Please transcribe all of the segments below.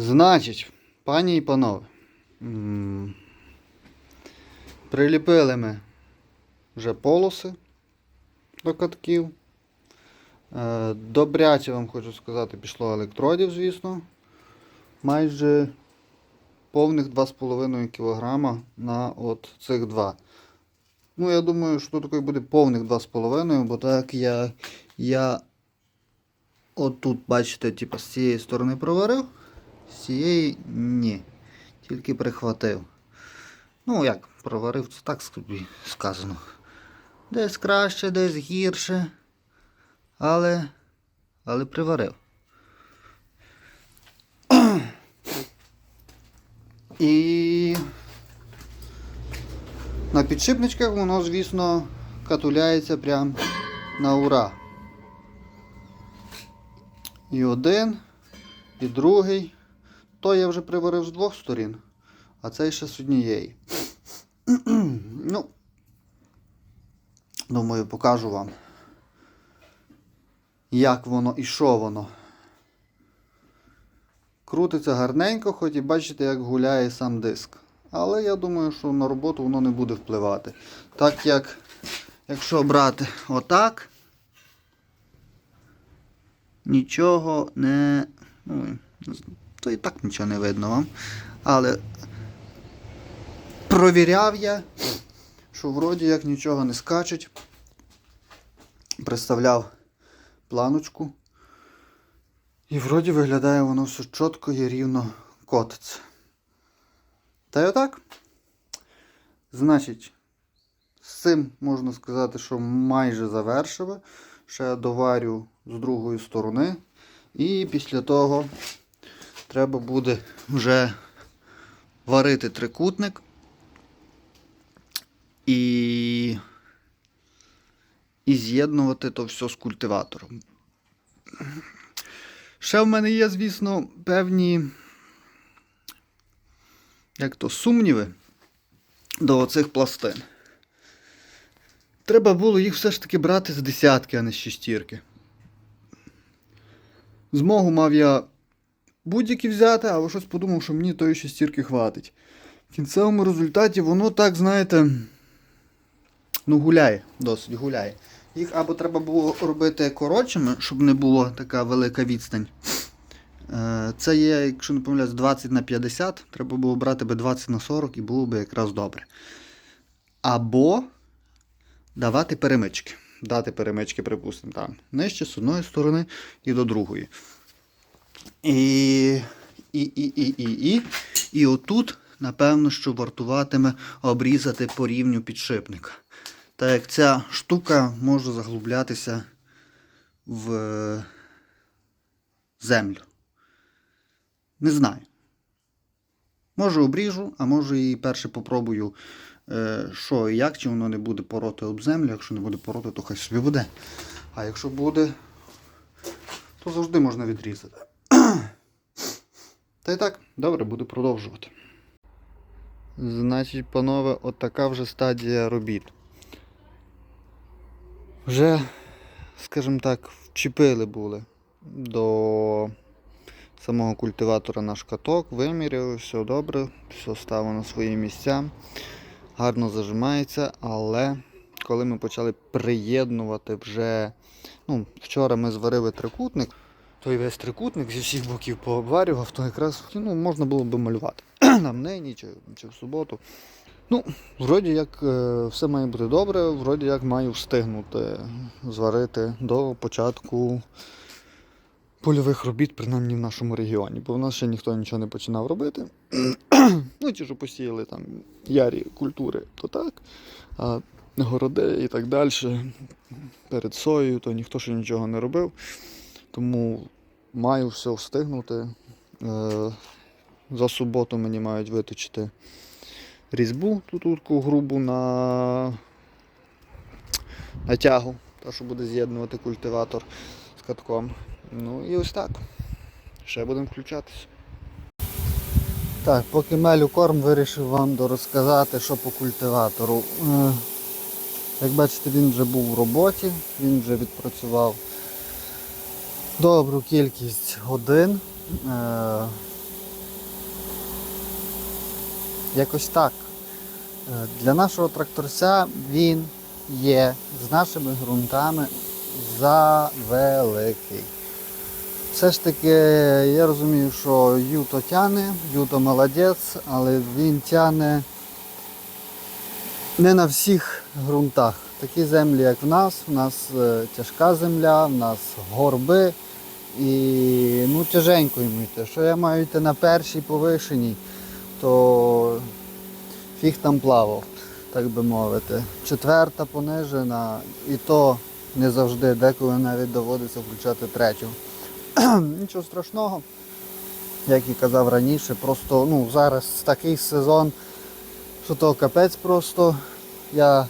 Значить, пані і панове, приліпили ми вже полоси до катків. Е, Добряче вам хочу сказати, пішло електродів, звісно. Майже повних 2,5 кг на от цих два. Ну, я думаю, що тут буде повних 2,5, бо так я, я от тут, бачите, типу, з цієї сторони проварив, з цієї ні. Тільки прихватив. Ну, як, проварив, це так собі сказано. Десь краще, десь гірше. Але. Але приварив. І на підшипничках воно, звісно, катуляється прям на ура. І один, і другий. То я вже приварив з двох сторін, а цей ще з однієї. ну, думаю, покажу вам, як воно і що воно. Крутиться гарненько, хоч і бачите, як гуляє сам диск. Але я думаю, що на роботу воно не буде впливати. Так як, якщо брати отак, нічого не. Ну, то і так нічого не видно вам. Але провіряв я, що вроді як нічого не скачуть. Представляв планочку. І вроді виглядає воно все чітко і рівно котиться. Та й отак. Значить, з цим можна сказати, що майже завершили. Ще доварю з другої сторони. І після того треба буде вже варити трикутник. І, і з'єднувати то все з культиватором. Ще в мене є, звісно, певні як то, сумніви до оцих пластин. Треба було їх все ж таки брати з десятки, а не з шестірки. Змогу мав я будь-які взяти, але щось подумав, що мені тої шестірки хватить. В кінцевому результаті воно так, знаєте, ну гуляє, досить гуляє. Їх або треба було робити коротшими, щоб не була така велика відстань. Е, Це є, якщо не помиляюсь, 20 на 50. Треба було брати би 20 на 40 і було б якраз добре. Або давати перемички. Дати перемички, припустимо, там. Нижче з одної сторони і до другої. І, і, і, і, і, і. І отут, напевно, що вартуватиме обрізати по рівню підшипника. Так як ця штука може заглублятися в е, землю. Не знаю. Може обріжу, а може і перше попробую, е, що і як, чи воно не буде пороти об землю. Якщо не буде пороти, то хай собі буде. А якщо буде, то завжди можна відрізати. Та й так, добре, буду продовжувати. Значить, панове, от така вже стадія робіт. Вже, скажімо так, вчепили були до самого культиватора наш каток, виміряли, все добре, все стало на свої місця, гарно зажимається, але коли ми почали приєднувати вже, ну, вчора ми зварили трикутник, той весь трикутник зі всіх боків пообварював, то якраз ну, можна було би малювати. Нам нині чи, чи в суботу. Ну, вроді як е, все має бути добре, вроді як маю встигнути зварити до початку польових робіт, принаймні в нашому регіоні, бо в нас ще ніхто нічого не починав робити. ну, ті, що посіяли там ярі культури, то так. А городи і так далі. Перед соєю, то ніхто ще нічого не робив. Тому маю все встигнути. Е, за суботу мені мають виточити різьбу тут таку грубу на, на тягу, та що буде з'єднувати культиватор з катком. Ну і ось так. Ще будемо включатися. Так, поки мелю корм вирішив вам розказати, що по культиватору. Е, Як бачите, він вже був в роботі, він вже відпрацював добру кількість годин. Е, Якось так. Е, Для нашого тракторця він є з нашими ґрунтами завеликий. Все ж таки, я розумію, що Юто тяне, Юто молодець, але він тяне не на всіх ґрунтах. Такі землі, як в нас, в нас е, тяжка земля, в нас горби і ну, тяженько йому йти. Що я маю йти на першій повишеній, то фіг там плавав, так би мовити. Четверта понижена, і то не завжди, деколи навіть доводиться включати третю. Нічого страшного, як і казав раніше, просто ну, зараз такий сезон, що то капець просто. Я,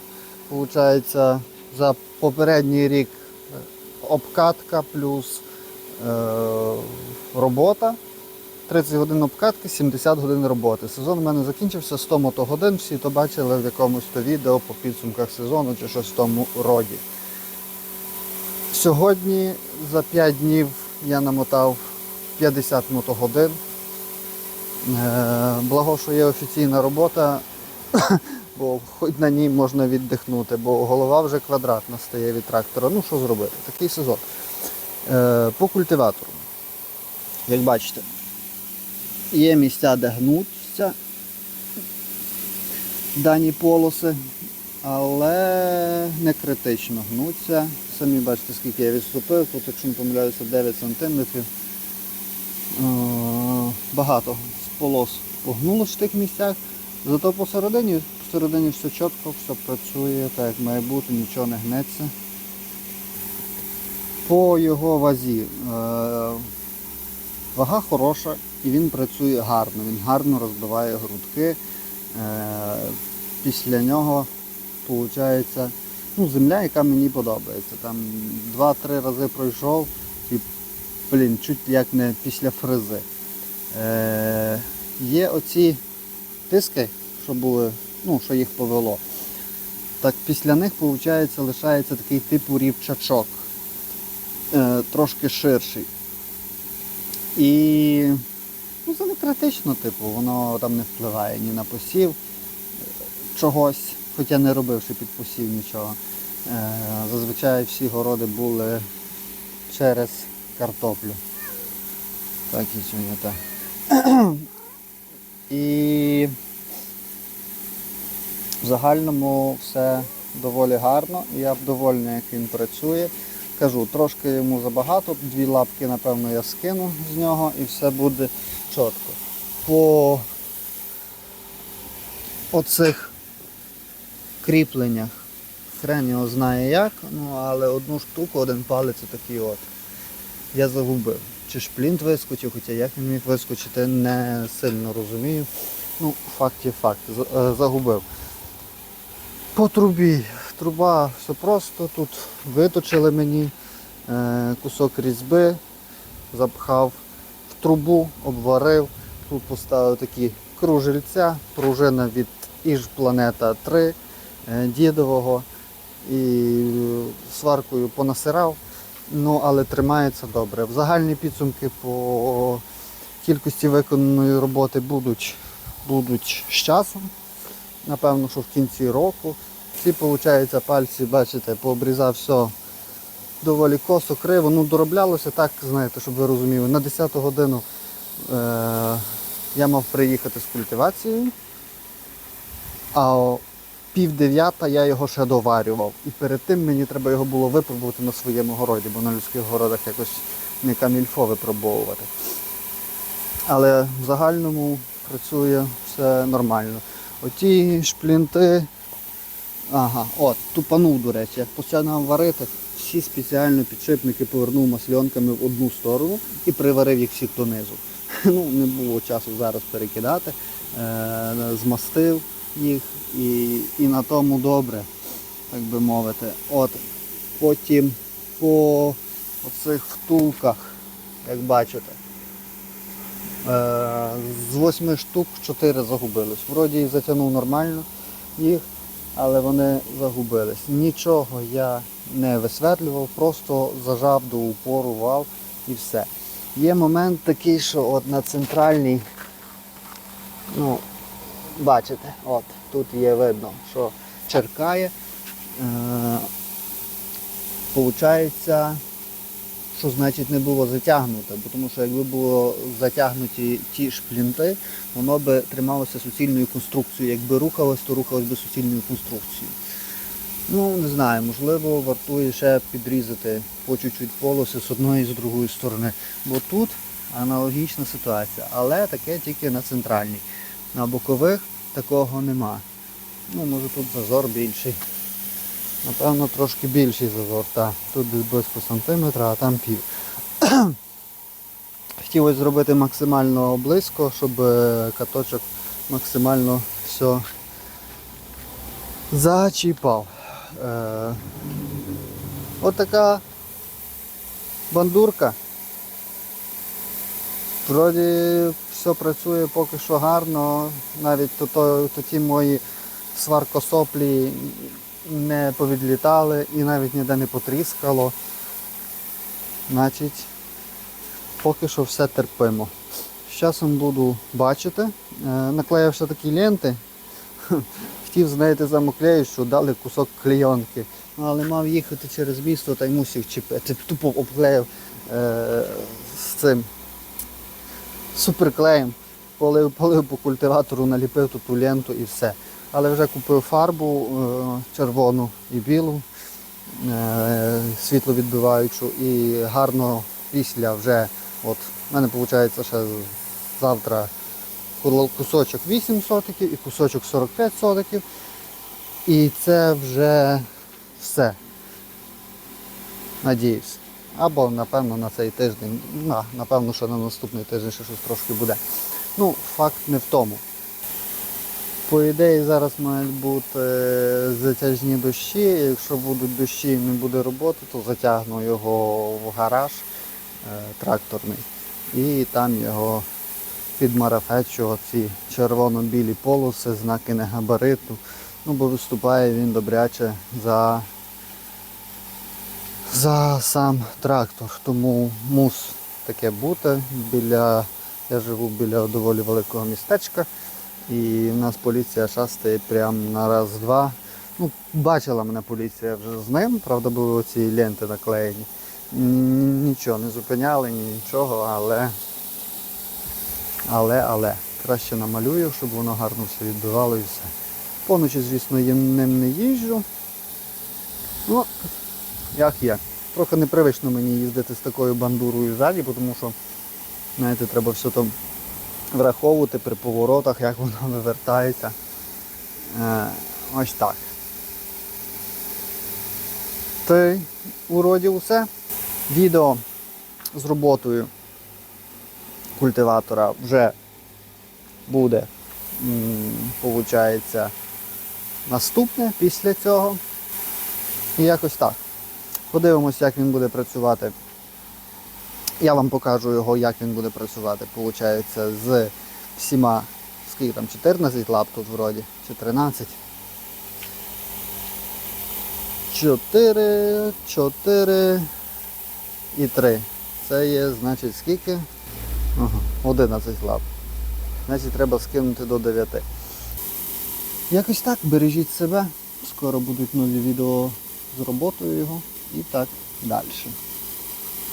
виходить, за попередній рік обкатка плюс робота. 30 годин обкатки, 70 годин роботи. Сезон у мене закінчився 100 мотогодин, всі то бачили в якомусь то відео по підсумках сезону чи щось в тому роді. Сьогодні за 5 днів я намотав 50 мотогодин. Е, Благо, що є офіційна робота, бо хоч на ній можна віддихнути, бо голова вже квадратна стає від трактора. Ну що зробити? Такий сезон. Е, По культиватору. Як бачите, є місця, де гнуться дані полоси, але не критично гнуться. Самі бачите, скільки я відступив, тут, якщо не помиляюся, 9 см. Багато з полос погнулося в тих місцях. Зато посередині, посередині все чітко, все працює, так як має бути, нічого не гнеться. По його вазі. Е, вага хороша і він працює гарно, він гарно розбиває грудки. Е, після нього виходить ну, земля, яка мені подобається. Там 2-3 рази пройшов і блін, чуть як не після фрези. Е, є оці тиски, що були, ну, що їх повело. Так після них виходить, лишається такий типу рівчачок, е, трошки ширший. І ну, це не критично, типу, воно там не впливає ні на посів чогось, хоча не робивши під посів нічого. Е, зазвичай всі городи були через картоплю. Так і сьогодні так. І в загальному все доволі гарно. Я довольний, як він працює. Кажу, трошки йому забагато, дві лапки, напевно, я скину з нього і все буде чітко. По оцих кріпленнях хрен його знає як, ну але одну штуку, один палець такий от. Я загубив. Чи шплінт вискочив, хоча як він міг вискочити, не сильно розумію. Ну, факт є факт, е, загубив. По трубі. Труба все просто. Тут виточили мені е, кусок різьби, запхав в трубу, обварив. Тут поставив такі кружельця, пружина від Іж Планета 3 е, дідового і сваркою понасирав. Ну, але тримається добре. В загальні підсумки по кількості виконаної роботи будуть, будуть з часом. Напевно, що в кінці року. Ці, виходить, пальці, бачите, пообрізав все доволі косо, криво. Ну, дороблялося так, знаєте, щоб ви розуміли. На 10 годину е- я мав приїхати з культивацією, а о пів дев'ята я його ще доварював. І перед тим мені треба його було випробувати на своєму городі, бо на людських городах якось не камільфо випробовувати. Але в загальному працює все нормально. Оті шплінти. Ага, от, тупанув, до речі, як починав варити, всі спеціально підшипники повернув масльонками в одну сторону і приварив їх всіх донизу. Ну, не було часу зараз перекидати. Е, змастив їх і, і на тому добре, так би мовити. От, потім по оцих втулках, як бачите, е, з восьми штук чотири загубились. Вроді і затягнув нормально їх, але вони загубились. Нічого я не висвітлював, просто зажав до упору вал і все. Є момент такий, що от на центральній, ну, бачите, от тут є видно, що черкає. Е, Получається, що значить не було затягнуто, бо тому що якби було затягнуті ті шплінти, воно би трималося суцільною конструкцією. Якби рухалось, то рухалось би суцільною конструкцією. Ну, не знаю, можливо, вартує ще підрізати по чуть-чуть полоси з одної і з другої сторони. Бо тут аналогічна ситуація, але таке тільки на центральній. На бокових такого нема. Ну, може тут зазор більший. Напевно, трошки більший зазор, так. Тут десь близько сантиметра, а там пів. Хотілося зробити максимально близько, щоб е, каточок максимально все зачіпав. Е, от бандурка. Вроді все працює поки що гарно, навіть то, то, то ті мої сваркосоплі не повідлітали і навіть ніде не потріскало. Значить, поки що все терпимо. З часом буду бачити. Е, Наклеїв ще такі ленти. Хотів, знаєте, замоклею, що дали кусок клейонки. Ну, але мав їхати через місто та й мусив чіпити. Тупо обклеїв е, з цим суперклеєм. Полив, полив по культиватору, наліпив ту ленту і все. Але вже купив фарбу е, червону і білу, е, світловідбиваючу і гарно після вже, от, в мене виходить ще завтра кусочок 8 сотиків і кусочок 45 сотиків. І це вже все. Надіюсь. Або, напевно, на цей тиждень. На, напевно, що на наступний тиждень ще щось трошки буде. Ну, факт не в тому. По ідеї зараз мають бути е, затяжні дощі. Якщо будуть дощі і не буде роботи, то затягну його в гараж е, тракторний. І там його підмарафечу ці червоно-білі полоси, знаки негабариту. Ну, бо виступає він добряче за, за сам трактор. Тому мус таке бути. Біля, я живу біля доволі великого містечка. І в нас поліція шастає прямо на раз-два. Ну, бачила мене поліція вже з ним, правда, були оці ленти наклеєні. Нічого, не зупиняли, нічого, але. Але, але. Краще намалюю, щоб воно гарно все відбивало і все. Поночі, звісно, я ним не їжджу. Ну, як є. Трохи непривично мені їздити з такою бандурою ззаді, тому що, знаєте, треба все там враховувати при поворотах, як воно вивертається. Е, ось так. Та уроді все. Відео з роботою культиватора вже буде, виходить, наступне після цього. І якось так. Подивимось, як він буде працювати. Я вам покажу його, як він буде працювати. Получається, з всіма, скільки там, 14 лап тут вроді, чи 13. 4, 4 і 3. Це є, значить, скільки? Ага, 11 лап. Значить, треба скинути до 9. Якось так, бережіть себе. Скоро будуть нові відео з роботою його і так далі.